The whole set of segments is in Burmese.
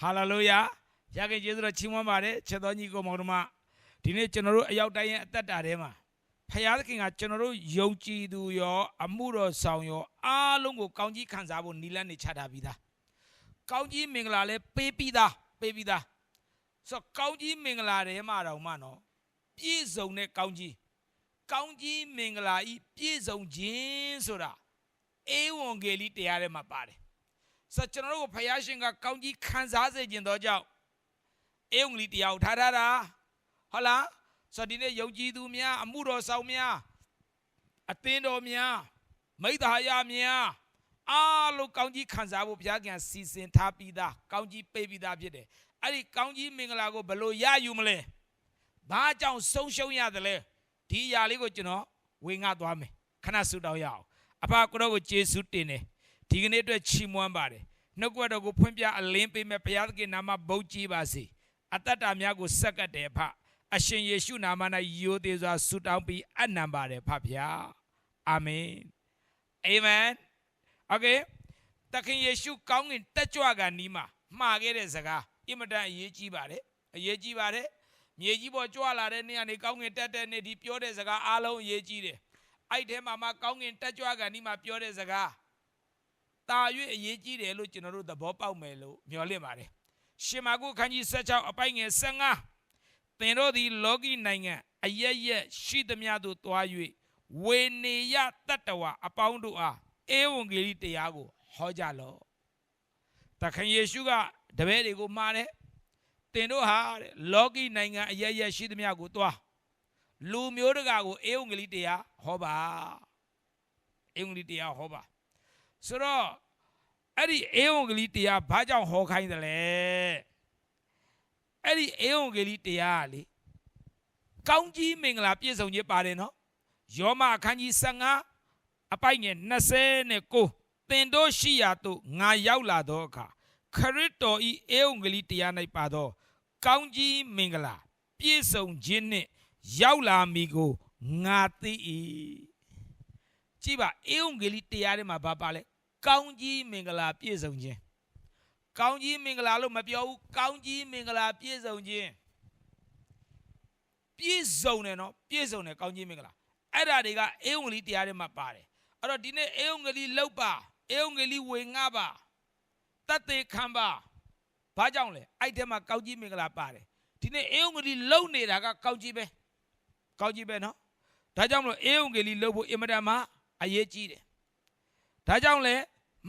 ဟာလေလုယာရခင်ကျေးဇူးတော်ချီးမွမ်းပါတယ်ချက်တော်ညီကိုမောင်တို့မဒီနေ့ကျွန်တော်တို့အရောက်တိုင်းရဲ့အသက်တာထဲမှာဖခင်သခင်ကကျွန်တော်တို့ယုံကြည်သူရောအမှုတော်ဆောင်ရောအားလုံးကိုကောင်းကြီးခံစားဖို့နီလန်းနေချထားပြီးသားကောင်းကြီးမင်္ဂလာလည်းပေးပြီးသားပေးပြီးသားဆိုတော့ကောင်းကြီးမင်္ဂလာထဲမှာတော့မှနော်ပြည့်စုံတဲ့ကောင်းကြီးကောင်းကြီးမင်္ဂလာဤပြည့်စုံခြင်းဆိုတာအေဝံဂေလိတရားထဲမှာပါတယ် ဆိုတော့ကျွန်တော်တို့ကိုဖခင်ရှင်ကကောင်းကြီးခံစားစေခြင်းတော့ကြောင့်အေဝံဂေလိတရားကိုထားထားတာဟုတ်လားဆိုတော့ဒီနေ့ယုံကြည်သူများအမှုတော်ဆောင်များအသင်းတော်များမိသားဟာယများအားလုံးကောင်းကြီးခံစားဖို့ဘုရားခင်စီစဉ်ထားပြီးသားကောင်းကြီးပေးပြီးသားဖြစ်တယ်အဲ့ဒီကောင်းကြီးမင်္ဂလာကိုဘယ်လိုရယူမလဲဘာကြောင့်ဆုံးရှုံးရသလဲဒီအရာလေးကိုကျွန်တော်ဝေငှသွားမယ်ခဏဆုတောင်းရအောင်အဖကိုတော့ကိုကျေးဇူးတင်တယ် ဒီကနေ့အတွက်ချီးမွမ်းပါတယ်နှုတ်ကပတ်တော်ကိုဖွင့်ပြအလင်းပေးမဲ့ဘုရားသခင်နာမဘုန်းကြီးပါစေအတ္တတာများကိုဆက်ကပ်တယ်ဖအရှင်ယေရှုနာမ၌ယိုသေးစွာဆုတောင်းပြီးအနံပါတယ်ဖဗျာအာမင်အာမင်โอเคတခင်ယေရှုကောင်းကင်တက်ကြွကနီးမှာမှားခဲ့တဲ့စကားအင်မတန်အရေးကြီးပါတယ်အရေးကြီးပါတယ်မြေကြီးပေါ်ကြွလာတဲ့နေ့ကနေကောင်းကင်တက်တဲ့နေ့ဒီပြောတဲ့စကားအားလုံးအရေးကြီးတယ်အဲ့ဒီထဲမှာမှကောင်းကင်တက်ကြွကနီးမှာပြောတဲ့စကား တာ၍အရေးကြီးတယ်လို့ကျွန်တော်တို့သဘောပေါက်မယ်လို့မျှော်လင့်ပါတယ်ရှင်မာကုခန်းကြီး16အပိုင်ငယ်15သင်တို့သည်လောကီနိုင်ငံအရရက်ရှိသမျှသို့တွား၍ဝေနေယတတ္တဝအပေါင်းတို့အားဧဝံဂေလိတရားကိုဟောကြလော့တခင်ယေရှုကတပည့်တွေကိုမှားတယ်တင်တို့ဟာတဲ့လောကီနိုင်ငံအရရက်ရှိသမျှကိုတွားလူမျိုးတကာကိုဧဝံဂေလိတရားဟောပါဧဝံဂေလိတရားဟောပါ ဆိုတော့အဲ့ဒီဧဝံဂေလိတရားဘာကြောင့်ဟောခိုင်းတယ်လဲအဲ့ဒီဧဝံဂေလိတရားကလေကောင်းကြီးမင်္ဂလာပြည့်စုံခြင်းပါတယ်နော်ယောမအခန်းကြီး15အပိုက်ငယ်29သင်တို့ရှိရာသို့ငါရောက်လာသောအခါခရစ်တော်ဤဧဝံဂေလိတရား၌ပါသော ကောင်းကြီးမင်္ဂလာ ပြည့်စုံခြင်းနှင့်ရောက်လာမည်ကိုငါသိ၏ကြည့်ပါဧဝံဂေလိတရားထဲမှာဘာပါလဲ ကောင်းကြီးမင်္ဂလာပြည့်စုံခြင်းကောင်းကြီးမင်္ဂလာလို့မပြောဘူးကောင်းကြီးမင်္ဂလာပြည့်စုံခြင်းပြည့်စုံတယ်နော်ပြည့်စုံတယ်ကောင်းကြီးမင်္ဂလာအဲ့ဒါတွေကဧဝံဂေလိတရားထဲမှာပါတယ်အဲ့တော့ဒီနေ့ဧဝံဂေလိလောက်ပါဧဝံဂေလိဝေငှပါတတ်သေးခံပါဘာကြောင့်လဲအဲ့ထဲမှာကောင်းကြီးမင်္ဂလာပါတယ်ဒီနေ့ဧဝံဂေလိလုံနေတာကကောင်းကြီးပဲကောင်းကြီးပဲနော်ဒါကြောင့်မလို့ဧဝံဂေလိလုံဖို့အင်မတန်မှအရေးကြီးတယ်ဒါကြောင့်လဲ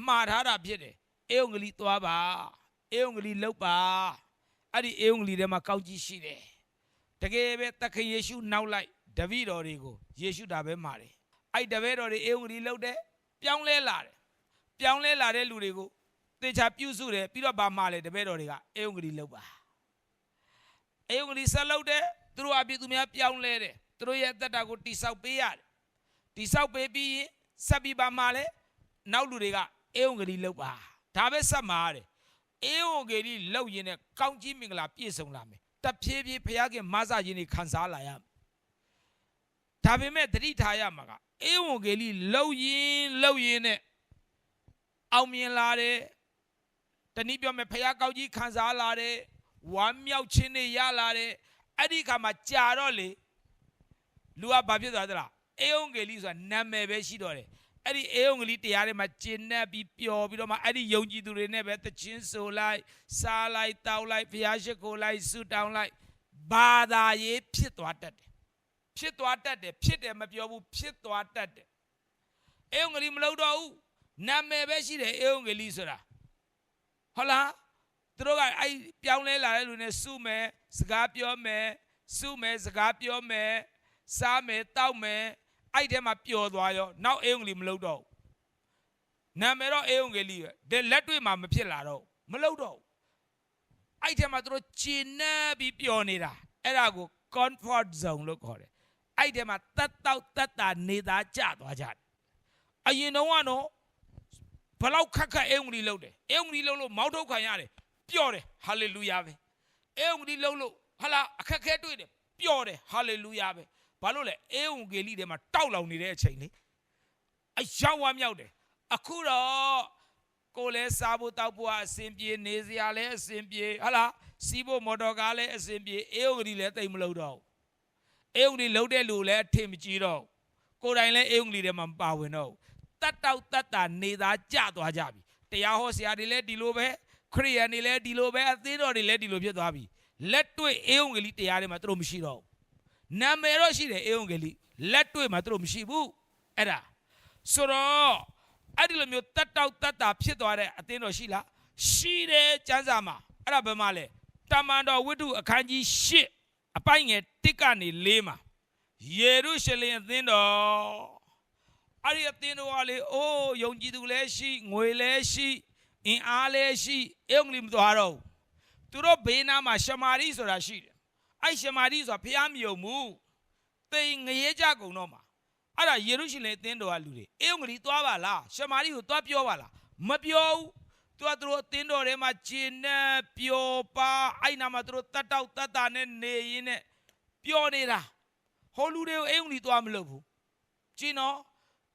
မှားထားတာဖြစ်တယ်ဧဝံဂေလိသွားပါဧဝံဂေလိလောက်ပါအဲ့ဒီဧဝံဂေလိထဲမှာကောင်းကြီးရှိတယ်တကယ်ပဲသခင်ယေရှုနောက်လိုက်တပည့်တော်တွေကိုယေရှုတာပဲမှာတယ်အဲ့တပည့်တော်တွေဧဝံဂေလိလောက်တယ်ပြောင်းလဲလာတယ်ပြောင်းလဲလာတဲ့လူတွေကိုသေချာပြုစုတယ်ပြီးတော့ဗာမှာလဲတပည့်တော်တွေကဧဝံဂေလိလောက်ပါဧဝံဂေလိဆက်လောက်တယ်သူတို့အပြည့်သူများပြောင်းလဲတယ်သူတို့ရဲ့အသက်တာကိုတိဆောက်ပေးရတယ်တိဆောက်ပေးပြီးရင်ဆက်ပြီးပါမှာလဲနောက်လူတွေက ဧဝံဂေလိလောက်ပါဒါပဲဆက်မှာရတယ်ဧဝံဂေလိလောက်ရင်နဲ့ကောင်းကြီးမင်္ဂလာပြည့်စုံလာမယ်တဖြည်းဖြည်းဘုရားခင်မဆာခြင်းတွေခံစားလာရမယ်ဒါပေမဲ့တတိထားရမှာကဧဝံဂေလိလောက်ရင်လောက်ရင်နဲ့အောင်မြင်လာတယ်တနည်းပြောမယ်ဘုရားကောင်းကြီးခံစားလာတယ်ဝမ်းမြောက်ခြင်းတွေရလာတယ်အဲ့ဒီခါမှာကြာတော့လေလူကဘာဖြစ်သွားသလားဧဝံဂေလိဆိုတာနာမည်ပဲရှိတော့တယ် အဲ့ဒီအေုံကလေးတရားတွေမှာကျင့်နေပြီးပျော်ပြီးတော့မှအဲ့ဒီယုံကြည်သူတွေနဲ့ပဲတခြင်းဆိုလိုက်စားလိုက်တောက်လိုက်ဘုရားရှိခိုးလိုက်ဆုတောင်းလိုက်ဘာသာရေးဖြစ်သွားတတ်တယ်ဖြစ်သွားတတ်တယ်ဖြစ်တယ်မပြောဘူးဖြစ်သွားတတ်တယ်အေုံကလေးမလုပ်တော့ဘူးနာမည်ပဲရှိတယ်အေုံကလေးဆိုတာဟုတ်လားသူတို့ကအဲ့ပြောင်းလဲလာတဲ့လူနဲ့စုမယ်စကားပြောမယ်စုမယ်စကားပြောမယ်စားမယ်တောက်မယ် အဲ့ထဲမှာပျော်သွားရောနောက်အေုံကလေးမလုပ်တော့နာမည်တော့အေုံကလေးပဲလက်တွေ့မှာမဖြစ်လာတော့မလုပ်တော့အဲ့ထဲမှာသူတို့ကျင်နေပြီးပျော်နေတာအဲ့ဒါကို comfort zone လို့ခေါ်တယ်အဲ့ထဲမှာတတ်တောက်တတ်တာနေသားကြသွားကြတယ်အရင်တော့ကတော့ဘလောက်ခက်ခက်အေုံကလေးလုပ်တယ်အေုံကလေးလုပ်လို့မောက်ထုတ်ခံရတယ်ပျော်တယ်ဟာလေလုယာပဲအေုံကလေးလုပ်လို့ဟာလာအခက်ခဲတွေ့တယ်ပျော်တယ်ဟာလေလုယာပဲ ဘာလို့လဲအေဝံဂေလိထဲမှာတောက်လောင်နေတဲ့အချိန်လေအယောက်ဝမ်းမြောက်တယ်အခုတော့ကိုယ်လည်းစားဖို့တောက်ဖို့အဆင်ပြေနေစရာလည်းအဆင်ပြေဟလာစီးဖို့မော်တော်ကားလည်းအဆင်ပြေအေယုံဂရီလည်းတိတ်မလို့တော့အေယုံဂရီလှုပ်တဲ့လူလည်းအထင်မကြီးတော့ကိုယ်တိုင်လည်းအေယုံဂရီထဲမှာမပါဝင်တော့တတ်တောက်တတ်တာနေသားကြသွားကြပြီတရားဟောဆရာတွေလည်းဒီလိုပဲခရိယန်တွေလည်းဒီလိုပဲအသေးတော်တွေလည်းဒီလိုဖြစ်သွားပြီလက်တွေ့အေယုံဂရီတရားတွေမှာသူတို့မရှိတော့ နာမည်တော့ရှိတယ်အေယုံဂရီလက်တွေ့မှာသူတို့မရှိဘူးအဲ့ဒါဆိုတော့အဲ့ဒီလိုမျိုးတတ်တောက်တတ်တာဖြစ်သွားတဲ့အသင်းတော်ရှိလားရှိတယ်ကျမ်းစာမှာအဲ့ဒါဘယ်မှာလဲတမန်တော်ဝိတ္ထုအခန်းကြီး၈အပိုင်းငယ်၁ကနေ၄မှာယေရုရှလင်အသင်းတော်အဲ့ဒီအသင်းတော်ကလေအိုးယုံကြည်သူလည်းရှိငွေလည်းရှိအင်အားလည်းရှိအုံလီမသွားတော့ဘူးသူတို့ဘေးနားမှာရှမာရိဆိုတာရှိတယ် အဲ့ရှမာရိဆိုတာဖျားမြုံမှုတိမ်ငရဲကြကုန်တော့မှာအဲ့ဒါယေရုရှလင်အသင်းတော်ကလူတွေအေုံဂလီသွားပါလားရှမာရိကိုသွားပြောပါလားမပြောဘူးသူကသူတို့အသင်းတော်ထဲမှာဂျင်းနဲ့ပျော်ပါအဲ့နာမှာသူတို့တတ်တောက်တတ်တာနဲ့နေရင်းနဲ့ပျော်နေတာဟိုလူတွေကိုအေုံဂလီသွားမလုပ်ဘူးဂျင်းနော်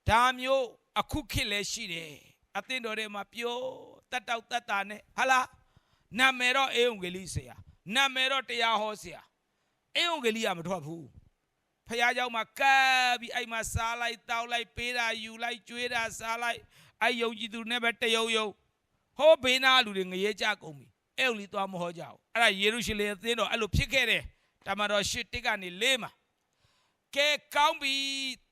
ဒါမျိုးအခုခေတ်လည်းရှိတယ်အသင်းတော်ထဲမှာပျော်တတ်တောက်တတ်တာနဲ့ဟာလားနာမည်တော့အေုံဂလီဆရာနာမည်တော့တရားဟောဆရာ အေုံဂလီကမထွက်ဘူး ဖះเจ้าမှာကပ်ပြီးအဲ့မှာစားလိုက်တောက်လိုက်ပေးတာယူလိုက်ကျွေးတာစားလိုက်အဲ့ယုံကြည်သူနဲ့ပဲတယုံယုံဟိုးဘေးနာလူတွေငရဲကြကုန်ပြီအဲ့လိုလီသွားမဟောကြဘူးအဲ့ဒါယေရုရှလင်အသင်းတော်အဲ့လိုဖြစ်ခဲ့တယ်တမန်တော်ရှစ်တစ်ကနေလေးမှာကဲကောင်းပြီ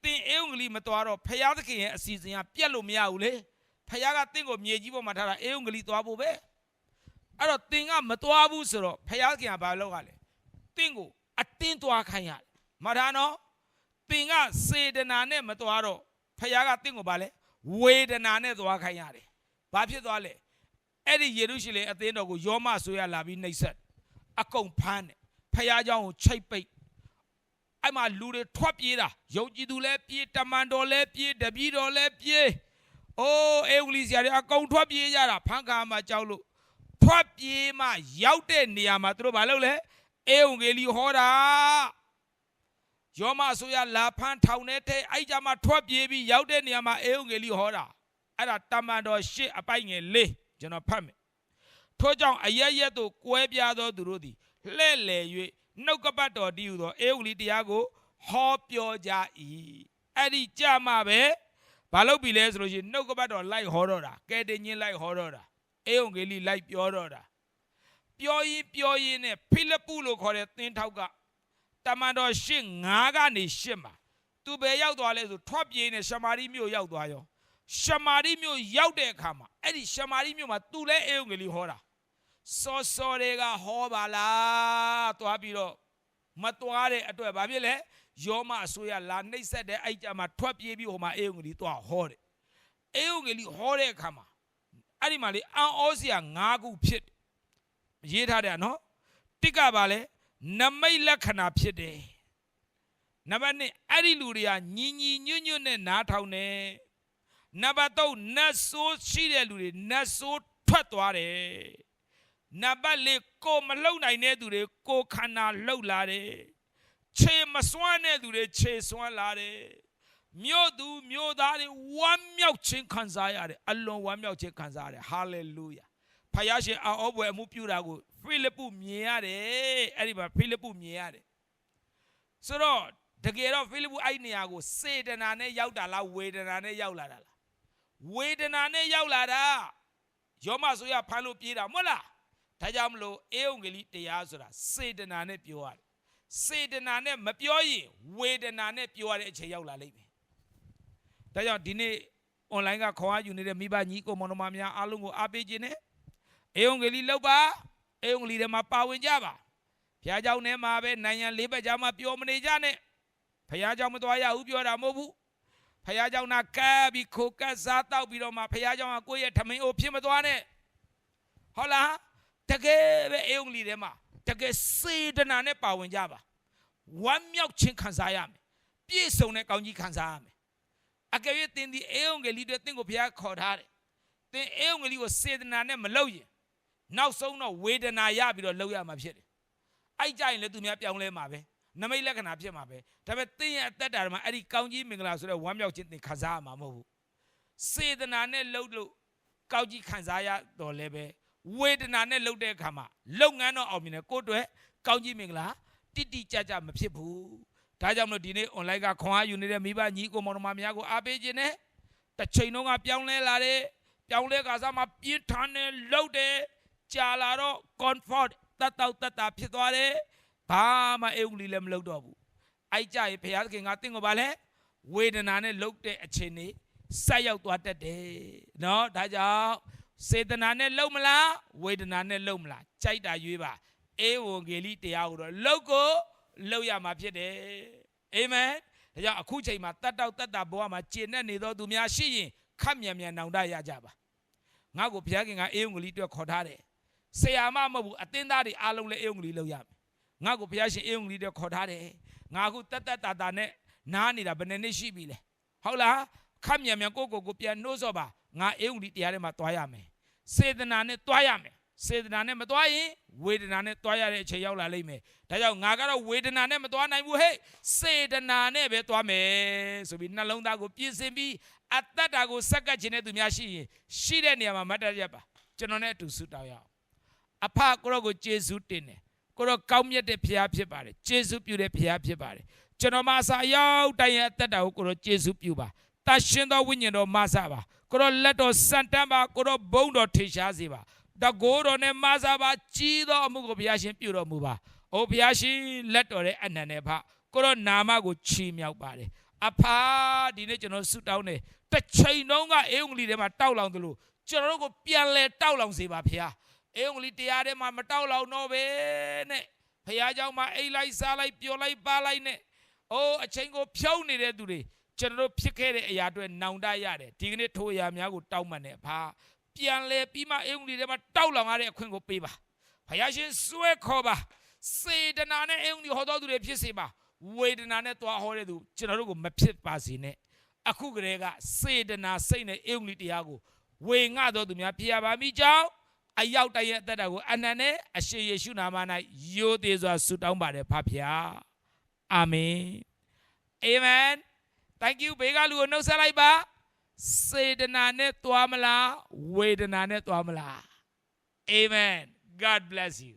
သင်အုံကလေးမသွားတော့ဖះသခင်ရဲ့အစီအစဉ်ကပြက်လို့မရဘူးလေဖះကသင်ကိုမြေကြီးပေါ်မှာထားတာအုံကလေးသွားဖို့ပဲအဲ့တော့သင်ကမသွားဘူးဆိုတော့ဖះသခင်ကဘာလုပ်ရလဲသင်ကို အတင်းသွားခိုင်းရတယ် မထာနော်သင်ကစေတနာနဲ့မသွားတော့ဖခင်ကသင်ကိုဗာလဲဝေဒနာနဲ့သွားခိုင်းရတယ်။ဘာဖြစ်သွားလဲ။အဲ့ဒီယေရုရှလင်အသင်းတော်ကိုယောမဆိုရလာပြီးနှိပ်စက်အကုန်ဖမ်းတယ်။ဖခင်เจ้าကိုချိတ်ပိတ်အဲ့မှာလူတွေထွက်ပြေးတာယုံကြည်သူလည်းပြေးတမန်တော်လည်းပြေးတပည့်တော်လည်းပြေးအိုးအေဝလီဆရာတွေအကုန်ထွက်ပြေးကြတာဖန်ခါမှာကြောက်လို့ထွက်ပြေးမှရောက်တဲ့နေရာမှာသူတို့ဘာလုပ်လဲ အေဝံဂေလိဟောတာယောမဆိုရလာဖန်းထောင်နေတဲ့အဲ့ကြမှာထွက်ပြေးပြီးရောက်တဲ့နေရာမှာအေုံငယ်လေးဟောတာအဲ့ဒါတမန်တော်ရှစ်အပိုက်ငယ်လေးကျွန်တော်ဖတ်မယ်ထို့ကြောင့်အရရက်တို့ကွဲပြားသောသူတို့သည်လှဲ့လေ၍နှုတ်ကပတ်တော်တည်ဟူသောအေုံလီတရားကိုဟောပြောကြ၏အဲ့ဒီကြမှာပဲဘာလုပ်ပြီလဲဆိုလို့ရှိရင်နှုတ်ကပတ်တော်လိုက်ဟောတော့တာကဲတင်ချင်းလိုက်ဟောတော့တာအေုံငယ်လေးလိုက်ပြောတော့တာ ပြောရင်ပြောရင်နဲ့ဖိလိပ္ပုလို့ခေါ်တဲ့သင်းထောက်ကတမန်တော်ရှစ်9ကနေ10မှာသူပဲရောက်သွားလဲဆိုထွက်ပြေးနေရှမာရိမြို့ရောက်သွားရောရှမာရိမြို့ရောက်တဲ့အခါမှာအဲ့ဒီရှမာရိမြို့မှာသူလဲအေုံကလေးဟောတာစောစောတွေကဟောပါလားသွားပြီးတော့မသွားတဲ့အတွက်ဘာဖြစ်လဲယောမအစိုးရလာနှိပ်စက်တဲ့အဲ့ကြမှာထွက်ပြေးပြီးဟိုမှာအေုံကလေးသွားဟောတယ်အေုံကလေးဟောတဲ့အခါမှာအဲ့ဒီမှာလေအန်ဩစရာ9ခုဖြစ်တယ် ရေးထားတယ်နော်တစ်ကပါလဲနမိတ်လက္ခဏာဖြစ်တယ်နံပါတ်1အဲ့ဒီလူတွေကညီညီညွတ်ညွတ်နဲ့နားထောင်တယ်နံပါတ်3နတ်ဆိုးရှိတဲ့လူတွေနတ်ဆိုးထွက်သွားတယ်နံပါတ်4ကိုမလုံနိုင်တဲ့သူတွေကိုခန္ဓာလှုပ်လာတယ်ခြေမစွမ်းတဲ့သူတွေခြေစွမ်းလာတယ်မြို့သူမြို့သားတွေဝမ်းမြောက်ခြင်းခံစားရတယ်အလွန်ဝမ်းမြောက်ခြင်းခံစားရတယ်ဟာလေလုယာ ဖယားရှင်အောဘွယ်အမှုပြုတာကိုဖိလိပ္ပုမြင်ရတယ်အဲ့ဒီမှာဖိလိပ္ပုမြင်ရတယ်ဆိုတော့တကယ်တော့ဖိလိပ္ပုအဲ့နေရာကိုစေတနာနဲ့ရောက်တာလားဝေဒနာနဲ့ရောက်လာတာလားဝေဒနာနဲ့ရောက်လာတာယောမဆိုရဖမ်းလို့ပြေးတာမဟုတ်လားဒါကြောင့်မလို့အေုံဂေလိတရားဆိုတာစေတနာနဲ့ပြောရတယ်စေတနာနဲ့မပြောရင်ဝေဒနာနဲ့ပြောရတဲ့အချိန်ရောက်လာလိမ့်မယ်ဒါကြောင့်ဒီနေ့ online ကခေါ်အားယူနေတဲ့မိဘညီကိုမောင်နှမများအားလုံးကိုအားပေးခြင်းနဲ့ အေယုံဂေလိလောက်ပါအေယုံဂေလိထဲမှာပါဝင်ကြပါဘုရားကျောင်းထဲမှာပဲနိုင်ငံလေးဘက်ကြားမှာပျော်မနေကြနဲ့ဘုရားကျောင်းမသွားရဘူးပြောတာမဟုတ်ဘူးဘုရားကျောင်းနာကပ်ပြီးခိုကပ်စားတောက်ပြီးတော့မှဘုရားကျောင်းကကိုယ့်ရဲ့ထမင်းအိုဖြစ်မသွားနဲ့ဟုတ်လားတကယ်ပဲအေယုံဂေလိထဲမှာတကယ်စေတနာနဲ့ပါဝင်ကြပါဝမ်းမြောက်ခြင်းခံစားရမယ်ပြည့်စုံတဲ့ကောင်းကြီးခံစားရမယ်အကယ်၍သင်ဒီအေယုံဂေလိတွေသင်ကိုဘုရားခေါ်ထားတယ်သင်အေယုံဂေလိကိုစေတနာနဲ့မလုပ်ရင် နောက်ဆုံးတော့ဝေဒနာရပြီးတော့လှုပ်ရမှာဖြစ်တယ်။အဲ့ကြရင်လည်းသူများပြောင်းလဲမှာပဲ။နမိတ်လက္ခဏာဖြစ်မှာပဲ။ဒါပေမဲ့သင်ရဲ့အသက်တာမှာအဲ့ဒီကောင်းကြီးမင်္ဂလာဆိုတဲ့ဝမ်းမြောက်ခြင်းသင်ခံစားရမှာမဟုတ်ဘူး။စေတနာနဲ့လှုပ်လို့ကောက်ကြီးခံစားရတော့လည်းပဲဝေဒနာနဲ့လှုပ်တဲ့အခါမှာလုပ်ငန်းတော့အောင်မြင်တယ်ကိုယ့်အတွက်ကောင်းကြီးမင်္ဂလာတိတိကျကျမဖြစ်ဘူးဒါကြောင့်မလို့ဒီနေ့ online ကခွန်အားယူနေတဲ့မိဘညီကိုမောင်နှမများကိုအားပေးခြင်းနဲ့တစ်ချိန်လုံးကပြောင်းလဲလာတဲ့ပြောင်းလဲကစားမှာပြင်းထန်တဲ့လှုပ်တဲ့ ကြာလာတော့ comfort တတ်တော့တတ်တာဖြစ်သွားတယ်ဘာမှအေးဦးလီလည်းမလုပ်တော့ဘူးအိုက်ကြရင်ဘုရားသခင်ကတင့်ကိုပါလဲဝေဒနာနဲ့လှုပ်တဲ့အချိန်นี้ ဆက်ရောက်သွားတတ်တယ်เนาะဒါကြောင့်စေတနာနဲ့လုံမလားဝေဒနာနဲ့လုံမလားကြိုက်တာရွေးပါအေဝံဂေလိတရားကိုတော့လုံကိုလုံရမှာဖြစ်တယ်အာမင်ဒါကြောင့်အခုချိန်မှာတတ်တော့တတ်တာဘဝမှာကျင့်နေနေသောသူများရှိရင်ခက်မြန်မြန်နောင်တရကြပါငါ့ကိုဘုရားခင်ကအေဝံဂေလိအတွက်ခေါ်ထားတယ် ဆရာမမဟုတ်ဘူးအသင်းသားတွေအားလုံးလည်းအေဝံဂေလိလုံရမယ်ငါ့ကိုဘုရားရှင်အေဝံဂေလိအတွက်ခေါ်ထားတယ်ငါအခုတတ်တတ်တာတာနဲ့နားနေတာဘယ်နှစ်နှစ်ရှိပြီလဲဟုတ်လားခတ်မြန်မြန်ကိုကိုကိုပြန်နှိုးစောပါငါအေးဦးဒီတရားထဲမှာသွားရမယ်စေတနာနဲ့သွားရမယ်စေတနာနဲ့မသွားရင်ဝေဒနာနဲ့သွားရတဲ့အချိန်ရောက်လာလိမ့်မယ်ဒါကြောင့်ငါကတော့ဝေဒနာနဲ့မသွားနိုင်ဘူးဟဲ့စေတနာနဲ့ပဲသွားမယ်ဆိုပြီးနှလုံးသားကိုပြင်ဆင်ပြီးအတ္တတာကိုစက္ကပ်ခြင်းတဲ့သူများရှိရင်ရှိတဲ့နေရာမှာမတ်တရပါကျွန်တော်နဲ့အတူဆုတောင်းရအောင် အဖကိုရောကိုကျေးဇူးတင်တယ်ကိုရောကောင်းမြတ်တဲ့ဖခင်ဖြစ်ပါတယ်ကျေးဇူးပြုတဲ့ဖခင်ဖြစ်ပါတယ်ကျွန်တော်မအစာရောက်တိုင်းရဲ့အတ္တတာကိုကိုရောကျေးဇူးပြုပါတတ်ရှင်သောဝိညာဉ်တော်မဆပါကိုတော့လက်တော်စံတမ်းပါကိုတော့ဘုံတော်ထေရှားစေပါတကိုးတော်နဲ့မဆပါကြီးသောအမှုကိုဘုရားရှင်ပြုတော်မူပါ။အိုဘုရားရှင်လက်တော်ရဲ့အနန္တနဲ့ဖကိုတော့နာမကိုချီးမြှောက်ပါတယ်။အဖာဒီနေ့ကျွန်တော်ဆုတောင်းတယ်တစ်ချိန်လုံးကအေုံဂလီထဲမှာတောက်လောင်သလိုကျွန်တော်တို့ကိုပြန်လဲတောက်လောင်စေပါဘုရား။ အေုံဂလီတရားထဲမှာမတောက်လောင်တော့ပဲနဲ့ဘုရားเจ้าမှာအိတ်လိုက်စားလိုက်ပျော်လိုက်ပါလိုက်နဲ့အိုးအချိန်ကိုဖြုံးနေတဲ့သူတွေ ကျွန်တော်တို့ဖြစ်ခဲ့တဲ့အရာတွေနောင်တရတယ်ဒီကနေ့ထိုအရာများကိုတောက်မှန်တယ်ဖာပြန်လဲပြီးမှအင်္ဂလိပ်ထဲမှာတောက်လောင်ရတဲ့အခွင့်ကိုပေးပါဘုရားရှင်စွဲခေါ်ပါစေတနာနဲ့အင်္ဂလိပ်ဟောတော်သူတွေဖြစ်စေပါဝေဒနာနဲ့သွားဟောတဲ့သူကျွန်တော်တို့ကိုမဖြစ်ပါစေနဲ့အခုကလေးကစေတနာစိတ်နဲ့အင်္ဂလိပ်တရားကိုဝေငှတော်သူများပြရပါမိကြောင်း အရောက်တည်းရဲ့အသက်တာကိုအနန္တနဲ့အရှင်ယေရှုနာမ၌ယိုသေးစွာဆုတောင်းပါတယ်ဖဖျားအာမင်အာမင် thank you ဘေးကလူကိုနှုတ်ဆက်လိုက်ပါစေတနာနဲ့သွားမလားဝေဒနာနဲ့သွားမလား amen god bless you